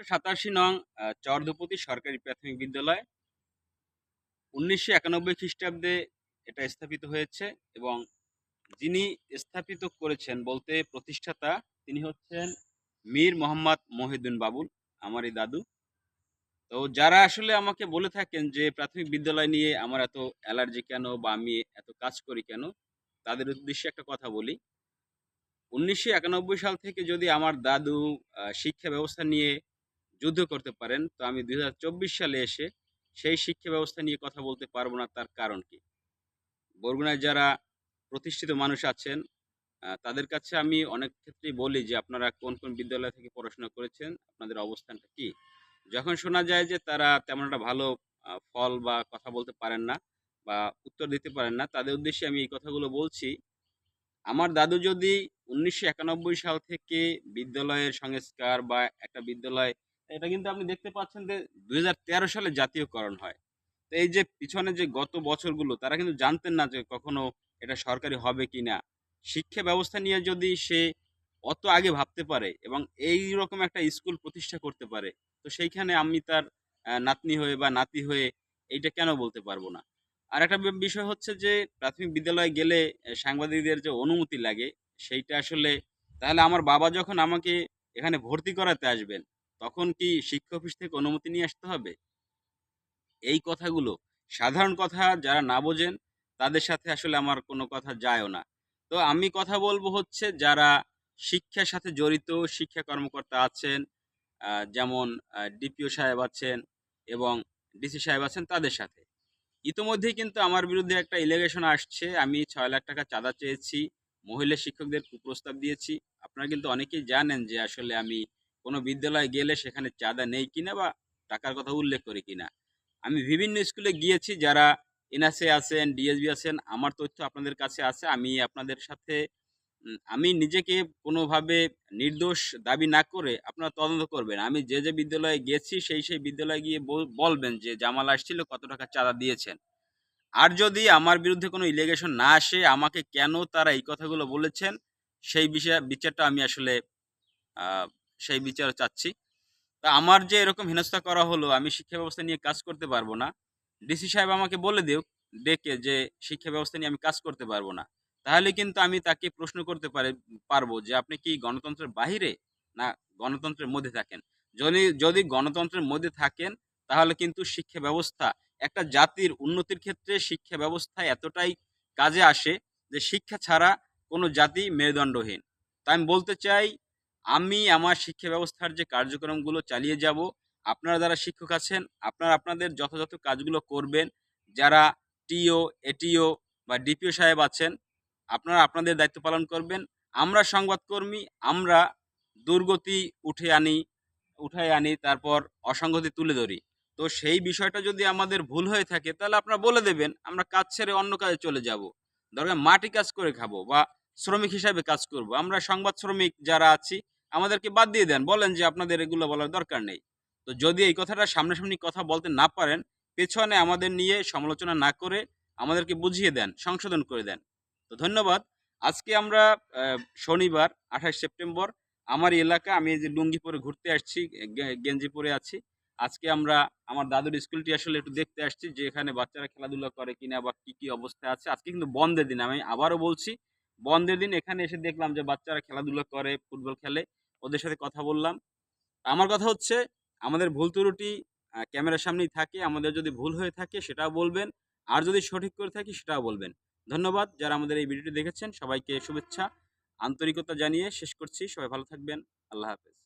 সাতাশি নং আহ, সরকারি প্রাথমিক বিদ্যালয়। উনিশশো একানব্বই খ্রিস্টাব্দে এটা স্থাপিত হয়েছে এবং যিনি স্থাপিত করেছেন বলতে প্রতিষ্ঠাতা তিনি হচ্ছেন মীর মোহাম্মদ মহিউদ্দিন বাবুল আমারই দাদু। তো যারা আসলে আমাকে বলে থাকেন যে প্রাথমিক বিদ্যালয় নিয়ে আমার এত অ্যালার্জি কেন বা আমি এত কাজ করি কেন তাদের উদ্দেশ্যে একটা কথা বলি। উনিশশো একানব্বই সাল থেকে যদি আমার দাদু শিক্ষা ব্যবস্থা নিয়ে যুদ্ধ করতে পারেন, তো আমি দু হাজার চব্বিশ সালে এসে সেই শিক্ষা ব্যবস্থা নিয়ে কথা বলতে পারব না, তার কারণ কি? বরগুনায় যারা প্রতিষ্ঠিত মানুষ আছেন তাদের কাছে আমি অনেক ক্ষেত্রেই বলি যে, আপনারা কোন কোন বিদ্যালয় থেকে পড়াশোনা করেছেন, আপনাদের অবস্থানটা কি? যখন শোনা যায় যে, তারা তেমন একটা ভালো ফল বা কথা বলতে পারেন না বা উত্তর দিতে পারেন না, তাদের উদ্দেশ্যে আমি এই কথাগুলো বলছি, আমার দাদু যদি উনিশশো একানব্বই সাল থেকে বিদ্যালয়ের সংস্কার বা একটা বিদ্যালয় এটা কিন্তু আপনি দেখতে পাচ্ছেন যে দু হাজার তেরো সালে জাতীয়করণ হয়। তো এই যে পিছনে যে গত বছরগুলো, তারা কিন্তু জানতেন না যে কখনো এটা সরকারি হবে কি না শিক্ষা ব্যবস্থা নিয়ে যদি সে অত আগে ভাবতে পারে এবং এই রকম একটা স্কুল প্রতিষ্ঠা করতে পারে, তো সেইখানে আমি তার নাতনি হয়ে বা নাতি হয়ে এইটা কেন বলতে পারব না? আর একটা বিষয় হচ্ছে যে প্রাথমিক বিদ্যালয়ে গেলে সাংবাদিকদের যে অনুমতি লাগে, সেইটা আসলে তাহলে আমার বাবা যখন আমাকে এখানে ভর্তি করাতে আসবেন তখন কি শিক্ষা অফিস থেকে অনুমতি নিয়ে আসতে হবে? এই কথাগুলো সাধারণ কথা যারা না বোঝেন, তাদের সাথে আসলে আমার কোনো কথা যায়ও না। তো আমি কথা বলব হচ্ছে যারা শিক্ষার সাথে জড়িত, শিক্ষা কর্মকর্তা আছেন যেমন ডিপিও সাহেব আছেন এবং ডিসি সাহেব আছেন তাদের সাথে। ইতোমধ্যেই কিন্তু আমার বিরুদ্ধে একটা ইলিগেশন আসছে। আমি ছয় লাখ টাকা চাঁদা চেয়েছি, মহিলা শিক্ষকদের কুপ্রস্তাব দিয়েছি। আপনারা কিন্তু অনেকেই জানেন যে আসলে আমি কোনো বিদ্যালয়ে গেলে সেখানে চাঁদা নেই কিনা বা টাকার কথা উল্লেখ করি কিনা। আমি বিভিন্ন স্কুলে গিয়েছি, যারা এনআসএ আছেন ডিএসবি আছেন, আমার তথ্য আপনাদের কাছে আছে, আমি আপনাদের সাথে আমি নিজেকে কোনোভাবে নির্দোষ দাবি না করে আপনারা তদন্ত করবেন। আমি যে যে বিদ্যালয়ে গেছি, সেই সেই বিদ্যালয়ে গিয়ে বলবেন যে জামাল আসছিল, কত টাকা চাঁদা দিয়েছেন। আর যদি আমার বিরুদ্ধে কোনো ইলিগেশন না আসে, আমাকে কেন তারা এই কথাগুলো বলেছেন, সেই বিষয়ে, বিচারটা আমি আসলে সেই বিচার চাচ্ছি। তা আমার যে এরকম হেনস্থা করা হলো, আমি শিক্ষা ব্যবস্থা নিয়ে কাজ করতে পারব না। ডিসি সাহেব আমাকে বলে দিও, ডেকে যে শিক্ষা ব্যবস্থা নিয়ে আমি কাজ করতে পারব না। তাহলে কিন্তু আমি তাকে প্রশ্ন করতে পারে, পারব যে আপনি কি গণতন্ত্রের বাহিরে না গণতন্ত্রের মধ্যে থাকেন? যদি যদি গণতন্ত্রের মধ্যে থাকেন, তাহলে কিন্তু শিক্ষা ব্যবস্থা, একটা জাতির উন্নতির ক্ষেত্রে শিক্ষা ব্যবস্থা এতটাই কাজে আসে যে শিক্ষা ছাড়া কোনো জাতি মেরুদণ্ডহীন। তাই আমি বলতে চাই আমি আমার শিক্ষা ব্যবস্থার যে কার্যক্রমগুলো চালিয়ে যাব, আপনারা যারা শিক্ষক আছেন, আপনারা আপনাদের যথাযথ কাজগুলো করবেন। যারা টিও, এটিও বা ডিপিও সাহেব আছেন, আপনারা আপনাদের দায়িত্ব পালন করবেন। আমরা সংবাদকর্মী, আমরা দুর্গতি উঠে আনি, উঠায় আনি, তারপর অসঙ্গতি তুলে ধরি। তো সেই বিষয়টা যদি আমাদের ভুল হয়ে থাকে, তাহলে আপনারা বলে দেবেন, আমরা কাজ ছেড়ে অন্য কাজে চলে যাব। দরকার মাটি কাজ করে খাব বা শ্রমিক হিসাবে কাজ করব। আমরা সংবাদ শ্রমিক যারা আছি আমাদেরকে বাদ দিয়ে দেন, বলেন যে আপনাদের এগুলো বলার দরকার নেই। তো যদি এই কথাটা সামনাসামনি কথা বলতে না পারেন, পেছনে আমাদের নিয়ে সমালোচনা না করে আমাদেরকে বুঝিয়ে দেন, সংশোধন করে দেন। তো ধন্যবাদ। আজকে আমরা শনিবার, আঠাশ সেপ্টেম্বর, আমার এলাকা, আমি যে লুঙ্গি পরে ঘুরতে আসছি গেঞ্জি পরে আছি। আজকে আমরা, আমার দাদুর স্কুলটি আসলে একটু দেখতে আসছি যে এখানে বাচ্চারা খেলাধুলা করে কিনা বা কি কি অবস্থা আছে। আজকে কিন্তু বন্ধের দিন, আমি আবারও বলছি, বন্ধের দিন এখানে এসে দেখলাম যে বাচ্চারা খেলাধুলা করে, ফুটবল খেলে। ওদের সাথে কথা বললাম। আমার কথা হচ্ছে, আমাদের ভুল ত্রুটি ক্যামেরার সামনেই থাকে, আমাদের যদি ভুল হয়ে থাকে সেটাও বলবেন, আর যদি সঠিক করে থাকি সেটাও বলবেন। ধন্যবাদ যারা আমাদের এই ভিডিওটি দেখেছেন, সবাইকে শুভেচ্ছা, আন্তরিকতা জানিয়ে শেষ করছি, সবাই ভালো থাকবেন, আল্লাহ হাফেজ।